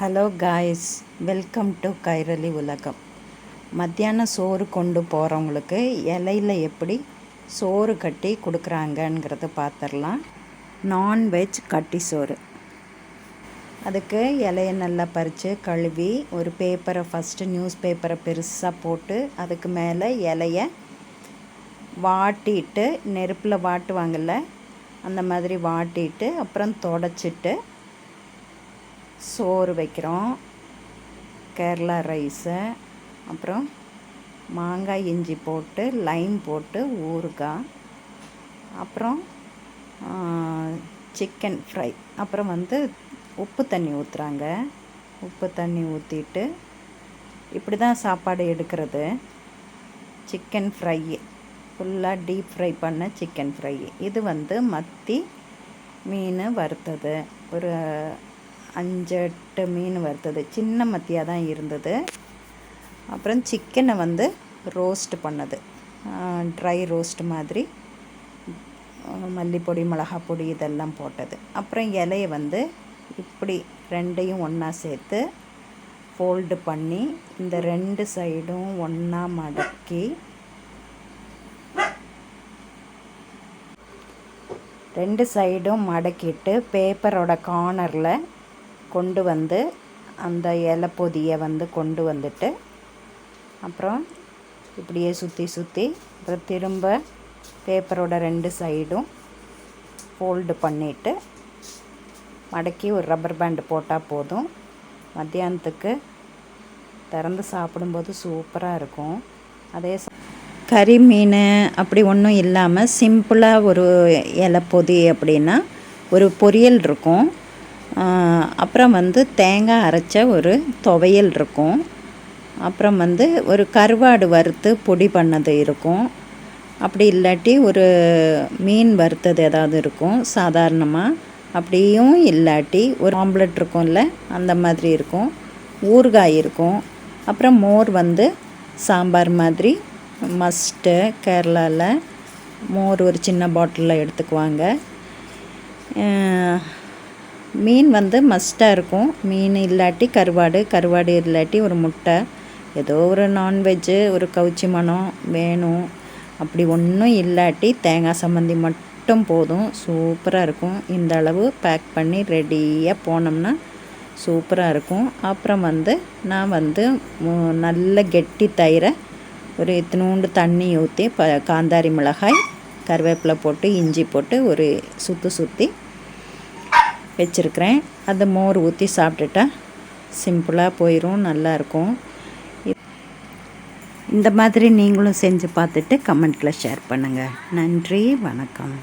Hello guys welcome to Kairali உலகம் மத்தியானம் சோறு கொண்டு போகிறவங்களுக்கு இலையில் எப்படி சோறு கட்டி கொடுக்குறாங்கங்கிறத பார்த்துடலாம் நான்வெஜ் கட்டி சோறு. அதுக்கு இலையை நல்லா பறித்து கழுவி ஒரு பேப்பரை ஃபஸ்ட்டு நியூஸ் பேப்பரை பெருசாக போட்டு அதுக்கு மேலே இலையை வாட்டிட்டு நெருப்பில் வாட்டுவாங்கள்ல அந்த மாதிரி வாட்டிட்டு அப்புறம் தொடச்சிட்டு சோறு வைக்கிறோம். கேரளா ரைஸு. அப்புறம் மாங்காய் இஞ்சி போட்டு லைம் போட்டு ஊறுகாய். அப்புறம் சிக்கன் ஃப்ரை அப்புறம் வந்து உப்பு தண்ணி ஊற்றுறாங்க உப்பு தண்ணி ஊற்றிட்டு இப்படி தான் சாப்பாடு எடுக்கிறது. சிக்கன் ஃப்ரை ஃபுல்லாக டீப் ஃப்ரை பண்ண சிக்கன் ஃப்ரை இது வந்து மத்தி மீன் வறுத்தது. ஒரு அஞ்சு எட்டு மீன் வறுத்தது. சின்ன மத்தியாக தான் இருந்தது. அப்புறம் சிக்கனை வந்து ரோஸ்ட் பண்ணது. ட்ரை ரோஸ்ட் மாதிரி. மல்லிப்பொடி மிளகாப்பொடி இதெல்லாம் போட்டது. அப்புறம் இலையை வந்து இப்படி ரெண்டையும் ஒன்றா சேர்த்து ஃபோல்டு பண்ணி இந்த ரெண்டு சைடும் ஒன்றா மடக்கி ரெண்டு சைடும் மடக்கிட்டு பேப்பரோட கார்னரில் கொண்டு வந்து அந்த இலை பொதியை வந்து கொண்டு வந்துட்டு அப்புறம் இப்படியே சுற்றி சுற்றி அப்புறம் திரும்ப பேப்பரோட ரெண்டு சைடும் ஃபோல்டு பண்ணிவிட்டு மடக்கி ஒரு ரப்பர் பேண்டு போட்டால் போதும். மத்தியானத்துக்கு திறந்து சாப்பிடும்போது சூப்பராக இருக்கும். அதே கறி மீன் அப்படி ஒன்றும் இல்லாமல் சிம்பிளாக ஒரு இலை பொதி அப்படின்னா ஒரு பொரியல் இருக்கும். அப்புறம் வந்து தேங்காய் அரைச்ச ஒரு துவையல் இருக்கும். அப்புறம் வந்து ஒரு கருவாடு வறுத்து பொடி பண்ணது இருக்கும். அப்படி இல்லாட்டி ஒரு மீன் வறுத்தது ஏதாவது இருக்கும் சாதாரணமாக அப்படியும் இல்லாட்டி ஒரு ஆம்லெட் இருக்கும்ல அந்த மாதிரி இருக்கும். ஊறுகாய் இருக்கும். அப்புறம் மோர் வந்து சாம்பார் மாதிரி மஸ்ட்டு கேரளாவில் மோர் ஒரு சின்ன பாட்டிலில் எடுத்துக்குவாங்க. மீன் வந்து மஸ்ட்டாக இருக்கும். மீன் இல்லாட்டி கருவாடு கருவாடு இல்லாட்டி ஒரு முட்டை. ஏதோ ஒரு நான்வெஜ்ஜு ஒரு கவுச்சி மனம் வேணும். அப்படி ஒன்றும் இல்லாட்டி தேங்காய் சம்மந்தி மட்டும் போதும். சூப்பராக இருக்கும். இந்த அளவு பேக் பண்ணி ரெடியாக போனோம்னா சூப்பராக இருக்கும். அப்புறம் வந்து நான் வந்து நல்ல கெட்டி தயிரை ஒரு இத்தினூண்டு தண்ணி ஊற்றி ப காந்தாரி மிளகாய் கருவேப்பிலை போட்டு இஞ்சி போட்டு ஒரு சுற்றி சுற்றி வச்சுருக்கிறேன். அதை மோர் ஊற்றி சாப்பிட்டுட்டா சிம்பிளாக போயிடும் நல்லாயிருக்கும் இந்த மாதிரி நீங்களும் செஞ்சு பார்த்துட்டு கமெண்ட்டில் ஷேர் பண்ணுங்கள் நன்றி வணக்கம்.